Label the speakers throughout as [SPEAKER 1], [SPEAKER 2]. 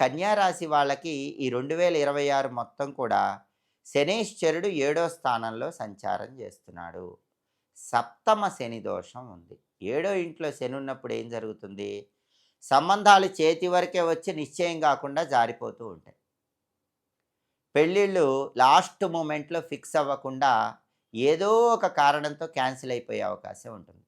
[SPEAKER 1] కన్యారాశి వాళ్ళకి ఈ రెండు వేల ఇరవై ఆరు మొత్తం కూడా శనేశ్వరుడు ఏడో స్థానంలో సంచారం చేస్తున్నాడు. సప్తమ శని దోషం ఉంది. ఏడో ఇంట్లో శని ఉన్నప్పుడు ఏం జరుగుతుంది? సంబంధాలు చేతి వరకే వచ్చి నిశ్చయం కాకుండా జారిపోతూ ఉంటాయి. పెళ్ళిళ్ళు లాస్ట్ మూమెంట్లో ఫిక్స్ అవ్వకుండా ఏదో ఒక కారణంతో క్యాన్సిల్ అయిపోయే అవకాశం ఉంటుంది.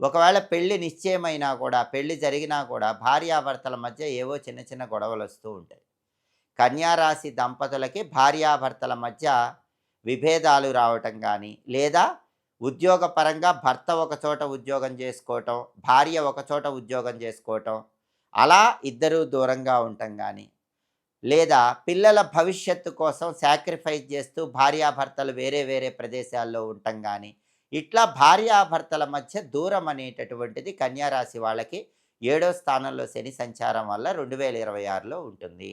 [SPEAKER 1] ఒకవేళ పెళ్ళి నిశ్చయమైనా కూడా పెళ్ళి జరిగినా కూడా భార్యాభర్తల మధ్య ఏవో చిన్న చిన్న గొడవలు వస్తూ ఉంటాయి. కన్యారాశి దంపతులకి భార్యాభర్తల మధ్య విభేదాలు రావటం కానీ లేదా ఉద్యోగపరంగా భర్త ఒక చోట ఉద్యోగం చేసుకోవటం భార్య ఒక చోట ఉద్యోగం చేసుకోవటం అలా ఇద్దరూ దూరంగా ఉండటం కానీ లేదా పిల్లల భవిష్యత్తు కోసం సాక్రిఫైస్ చేస్తూ భార్యాభర్తలు వేరే వేరే ప్రదేశాల్లో ఉండటం కానీ ఇట్లా భార్యాభర్తల మధ్య దూరం అనేటటువంటిది కన్యారాశి వాళ్ళకి ఏడో స్థానంలో శని సంచారం వల్ల రెండు వేల ఇరవై ఆరులో ఉంటుంది.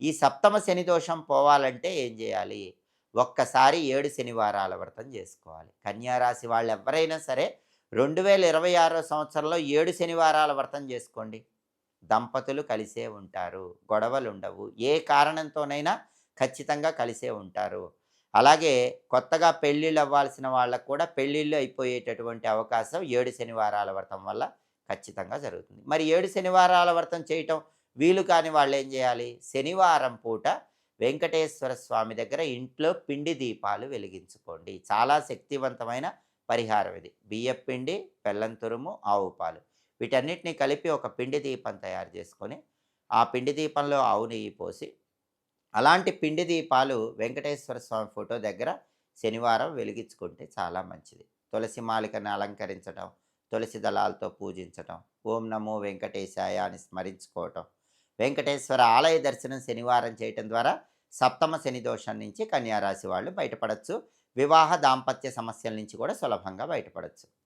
[SPEAKER 1] ఈ సప్తమ శని దోషం పోవాలంటే ఏం చేయాలి? ఒక్కసారి ఏడు శనివారాల వ్రతం చేసుకోవాలి. కన్యారాశి వాళ్ళు ఎవరైనా సరే రెండు వేల ఇరవై ఆరో సంవత్సరంలో ఏడు శనివారాల వ్రతం చేసుకోండి. దంపతులు కలిసే ఉంటారు గొడవలు ఉండవు ఏ కారణంతోనైనా ఖచ్చితంగా కలిసే ఉంటారు. అలాగే కొత్తగా పెళ్ళిళ్ళు అవ్వాల్సిన వాళ్ళకు కూడా పెళ్ళిళ్ళు అయిపోయేటటువంటి అవకాశం ఏడు శనివారాల వ్రతం వల్ల ఖచ్చితంగా జరుగుతుంది. మరి ఏడు శనివారాల వ్రతం చేయటం వీలు కాని వాళ్ళు ఏం చేయాలి? శనివారం పూట వెంకటేశ్వర స్వామి దగ్గర ఇంట్లో పిండి దీపాలు వెలిగించుకోండి. చాలా శక్తివంతమైన పరిహారం ఇది. బియ్యపు పిండి బెల్లం తురుము ఆవు పాలు. వీటన్నిటిని కలిపి ఒక పిండి దీపం తయారు చేసుకొని ఆ పిండి దీపంలో ఆవు నెయ్యి పోసి అలాంటి పిండి దీపాలు వెంకటేశ్వర స్వామి ఫోటో దగ్గర శనివారం వెలిగించుకుంటే చాలా మంచిది. తులసి మాలికను అలంకరించడం తులసి దళాలతో పూజించటం ఓం నమో వెంకటేశాయ అని స్మరించుకోవటం వెంకటేశ్వర ఆలయ దర్శనం శనివారం చేయటం ద్వారా సప్తమ శని దోషం నుంచి కన్యారాశి వాళ్ళు బయటపడచ్చు. వివాహ దాంపత్య సమస్యల నుంచి కూడా సులభంగా బయటపడచ్చు.